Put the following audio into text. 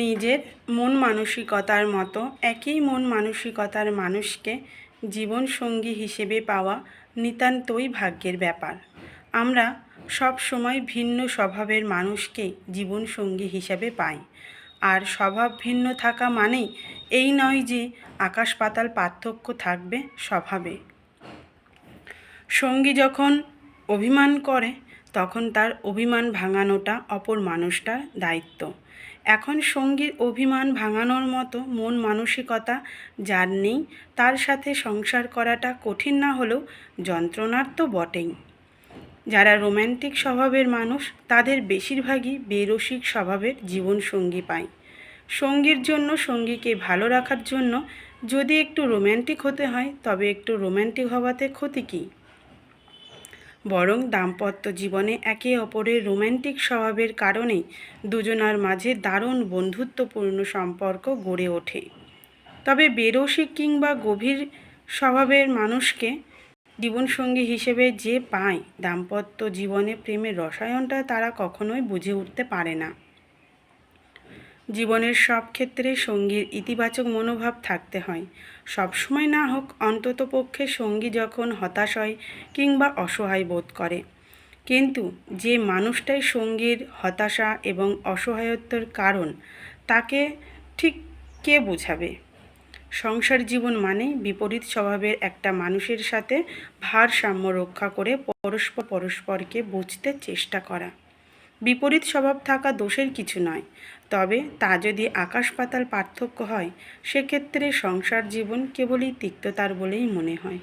নিজের মন মানসিকতার মতো একই মন মানসিকতার মানুষকে জীবনসঙ্গী হিসেবে পাওয়া নিতান্তই ভাগ্যের ব্যাপার। আমরা সব সময় ভিন্ন স্বভাবের মানুষকে জীবনসঙ্গী হিসেবে পাই। আর স্বভাব ভিন্ন থাকা মানেই এই নয় যে আকাশ পাতাল পার্থক্য থাকবে স্বভাবে। সঙ্গী যখন অভিমান করে তখন তার অভিমান ভাঙানোটা অপর মানুষটার দায়িত্ব। এখন সঙ্গীর অভিমান ভাঙানোর মতো মন মানসিকতা যার নেই, তার সাথে সংসার করাটা কঠিন না হলেও যন্ত্রণার তো বটেই। যারা রোম্যান্টিক স্বভাবের মানুষ, তাদের বেশিরভাগই বেরসিক স্বভাবের জীবনসঙ্গী পায়। সঙ্গীর জন্য সঙ্গীকে ভালো রাখার জন্য যদি একটু রোম্যান্টিক হতে হয়, তবে একটু রোম্যান্টিক হওয়াতে ক্ষতি কী? বরং দাম্পত্য জীবনে একে অপরের রোম্যান্টিক স্বভাবের কারণে দুজনার মাঝে দারুণ বন্ধুত্বপূর্ণ সম্পর্ক গড়ে ওঠে। তবে বেরসিক কিংবা গভীর স্বভাবের মানুষকে জীবনসঙ্গী হিসেবে যে পায় দাম্পত্য জীবনে প্রেমের রসায়নটা তারা কখনোই বুঝে উঠতে পারে না। জীবনের সব ক্ষেত্রে সঙ্গীর ইতিবাচক মনোভাব থাকতে হয়। সবসময় না হোক অন্তত পক্ষে সঙ্গী যখন হতাশ হয় কিংবা অসহায় বোধ করে। কিন্তু যে মানুষটাই সঙ্গীর হতাশা এবং অসহায়ত্বের কারণ, তাকে ঠিক কে বোঝাবে? সংসার জীবন মানে বিপরীত স্বভাবের একটা মানুষের সাথে ভারসাম্য রক্ষা করে পরস্পর পরস্পরকে বুঝতে চেষ্টা করা। বিপরীত স্বভাব থাকা দোষের কিছু নয়। তবে তা যদি আকাশ পাতাল পার্থক্য হয়, সেক্ষেত্রে সংসার জীবন কেবলই তিক্ততার বলেই মনে হয়।